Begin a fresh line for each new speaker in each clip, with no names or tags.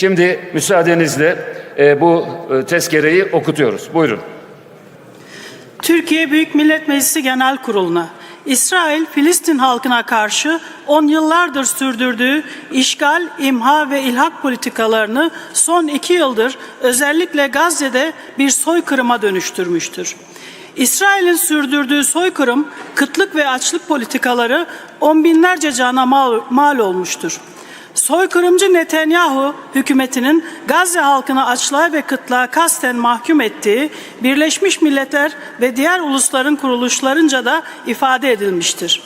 Şimdi müsaadenizle e, bu e, tezkereyi okutuyoruz. Buyurun.
Türkiye Büyük Millet Meclisi Genel Kurulu'na İsrail, Filistin halkına karşı on yıllardır sürdürdüğü işgal, imha ve ilhak politikalarını son iki yıldır özellikle Gazze'de bir soykırıma dönüştürmüştür. İsrail'in sürdürdüğü soykırım, kıtlık ve açlık politikaları on binlerce cana mal, mal olmuştur. Soykırımcı Netanyahu hükümetinin Gazze halkını açlığa ve kıtlığa kasten mahkum ettiği Birleşmiş Milletler ve diğer ulusların kuruluşlarınca da ifade edilmiştir.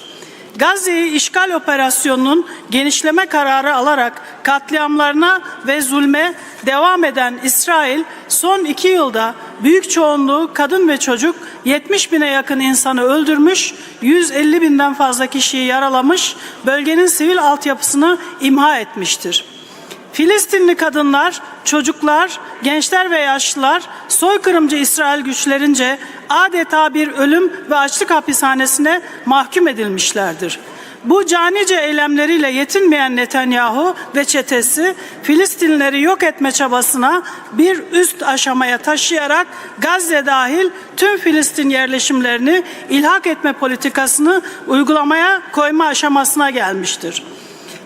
Gazze'yi işgal operasyonunun genişleme kararı alarak katliamlarına ve zulme devam eden İsrail son iki yılda büyük çoğunluğu kadın ve çocuk 70 bine yakın insanı öldürmüş, 150 binden fazla kişiyi yaralamış, bölgenin sivil altyapısını imha etmiştir. Filistinli kadınlar, çocuklar, gençler ve yaşlılar soykırımcı İsrail güçlerince adeta bir ölüm ve açlık hapishanesine mahkum edilmişlerdir. Bu canice eylemleriyle yetinmeyen Netanyahu ve çetesi Filistinleri yok etme çabasına bir üst aşamaya taşıyarak Gazze dahil tüm Filistin yerleşimlerini ilhak etme politikasını uygulamaya koyma aşamasına gelmiştir.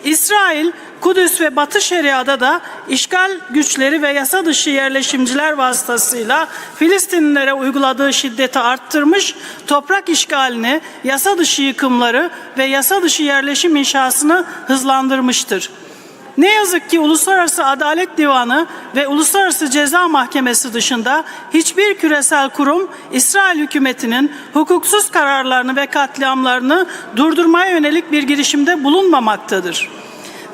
İsrail, Kudüs ve Batı Şeria'da da işgal güçleri ve yasa dışı yerleşimciler vasıtasıyla Filistinlilere uyguladığı şiddeti arttırmış, toprak işgalini, yasa dışı yıkımları ve yasa dışı yerleşim inşasını hızlandırmıştır. Ne yazık ki Uluslararası Adalet Divanı ve Uluslararası Ceza Mahkemesi dışında hiçbir küresel kurum İsrail hükümetinin hukuksuz kararlarını ve katliamlarını durdurmaya yönelik bir girişimde bulunmamaktadır.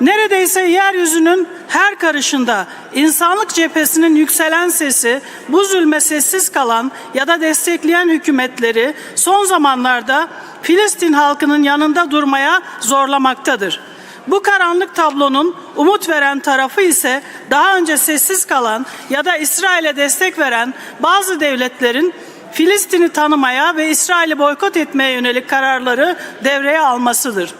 Neredeyse yeryüzünün her karışında insanlık cephesinin yükselen sesi, bu zulme sessiz kalan ya da destekleyen hükümetleri son zamanlarda Filistin halkının yanında durmaya zorlamaktadır. Bu karanlık tablonun umut veren tarafı ise daha önce sessiz kalan ya da İsrail'e destek veren bazı devletlerin Filistin'i tanımaya ve İsrail'i boykot etmeye yönelik kararları devreye almasıdır.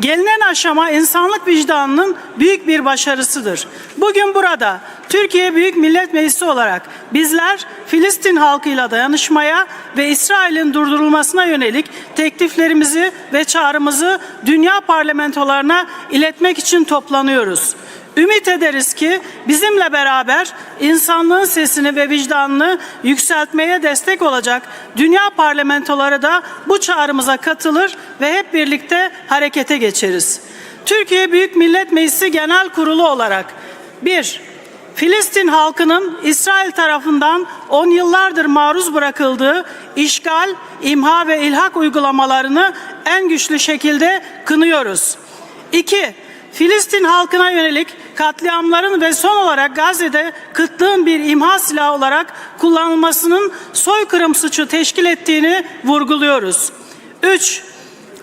Gelinen aşama insanlık vicdanının büyük bir başarısıdır. Bugün burada Türkiye Büyük Millet Meclisi olarak bizler Filistin halkıyla dayanışmaya ve İsrail'in durdurulmasına yönelik tekliflerimizi ve çağrımızı dünya parlamentolarına iletmek için toplanıyoruz. Ümit ederiz ki bizimle beraber insanlığın sesini ve vicdanını yükseltmeye destek olacak dünya parlamentoları da bu çağrımıza katılır ve hep birlikte harekete geçeriz. Türkiye Büyük Millet Meclisi Genel Kurulu olarak 1. Filistin halkının İsrail tarafından on yıllardır maruz bırakıldığı işgal, imha ve ilhak uygulamalarını en güçlü şekilde kınıyoruz. 2. Filistin halkına yönelik katliamların ve son olarak Gazze'de kıtlığın bir imha silahı olarak kullanılmasının soykırım suçu teşkil ettiğini vurguluyoruz. 3.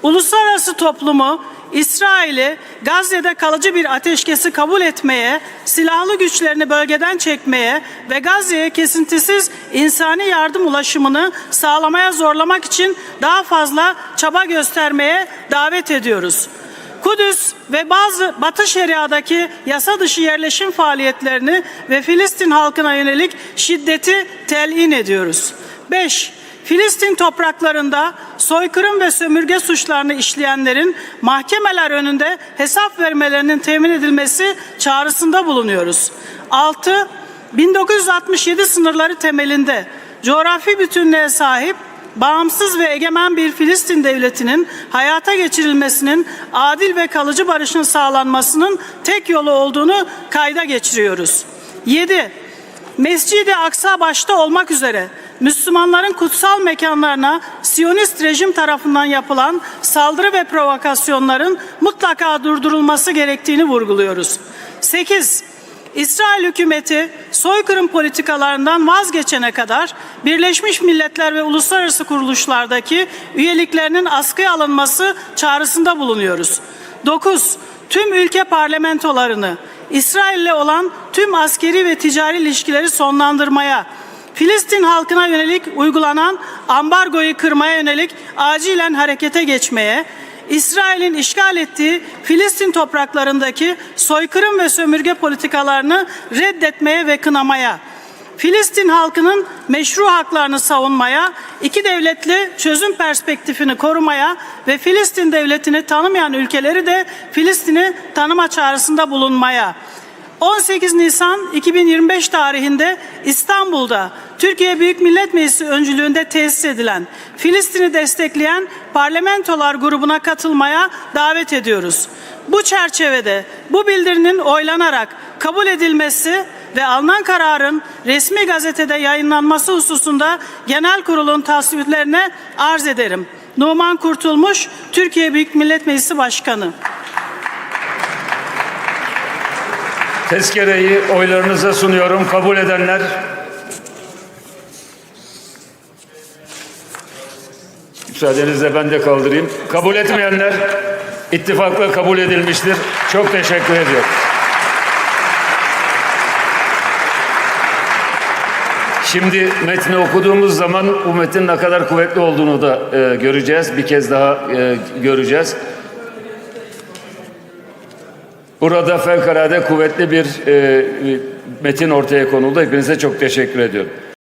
Uluslararası toplumu İsrail'i Gazze'de kalıcı bir ateşkesi kabul etmeye, silahlı güçlerini bölgeden çekmeye ve Gazze'ye kesintisiz insani yardım ulaşımını sağlamaya zorlamak için daha fazla çaba göstermeye davet ediyoruz. Kudüs ve bazı Batı Şeria'daki yasa dışı yerleşim faaliyetlerini ve Filistin halkına yönelik şiddeti telin ediyoruz. 5. Filistin topraklarında soykırım ve sömürge suçlarını işleyenlerin mahkemeler önünde hesap vermelerinin temin edilmesi çağrısında bulunuyoruz. 6. 1967 sınırları temelinde coğrafi bütünlüğe sahip bağımsız ve egemen bir Filistin devletinin hayata geçirilmesinin adil ve kalıcı barışın sağlanmasının tek yolu olduğunu kayda geçiriyoruz. 7. Mescid-i Aksa başta olmak üzere Müslümanların kutsal mekanlarına Siyonist rejim tarafından yapılan saldırı ve provokasyonların mutlaka durdurulması gerektiğini vurguluyoruz. 8. İsrail hükümeti soykırım politikalarından vazgeçene kadar Birleşmiş Milletler ve uluslararası kuruluşlardaki üyeliklerinin askıya alınması çağrısında bulunuyoruz. 9. Tüm ülke parlamentolarını İsrail'le olan tüm askeri ve ticari ilişkileri sonlandırmaya, Filistin halkına yönelik uygulanan ambargoyu kırmaya yönelik acilen harekete geçmeye, İsrail'in işgal ettiği Filistin topraklarındaki soykırım ve sömürge politikalarını reddetmeye ve kınamaya, Filistin halkının meşru haklarını savunmaya, iki devletli çözüm perspektifini korumaya ve Filistin devletini tanımayan ülkeleri de Filistin'i tanıma çağrısında bulunmaya. 18 Nisan 2025 tarihinde İstanbul'da Türkiye Büyük Millet Meclisi öncülüğünde tesis edilen Filistin'i destekleyen parlamentolar grubuna katılmaya davet ediyoruz. Bu çerçevede bu bildirinin oylanarak kabul edilmesi ve alınan kararın resmi gazetede yayınlanması hususunda genel kurulun tasviplerine arz ederim. Numan Kurtulmuş, Türkiye Büyük Millet Meclisi Başkanı.
Tezkereyi oylarınıza sunuyorum. Kabul edenler Müsaadenizle ben de kaldırayım. Kabul etmeyenler ittifakla kabul edilmiştir. Çok teşekkür ediyorum. Şimdi metni okuduğumuz zaman bu metin ne kadar kuvvetli olduğunu da e, göreceğiz. Bir kez daha e, göreceğiz. Burada fevkalade kuvvetli bir e, metin ortaya konuldu. Hepinize çok teşekkür ediyorum.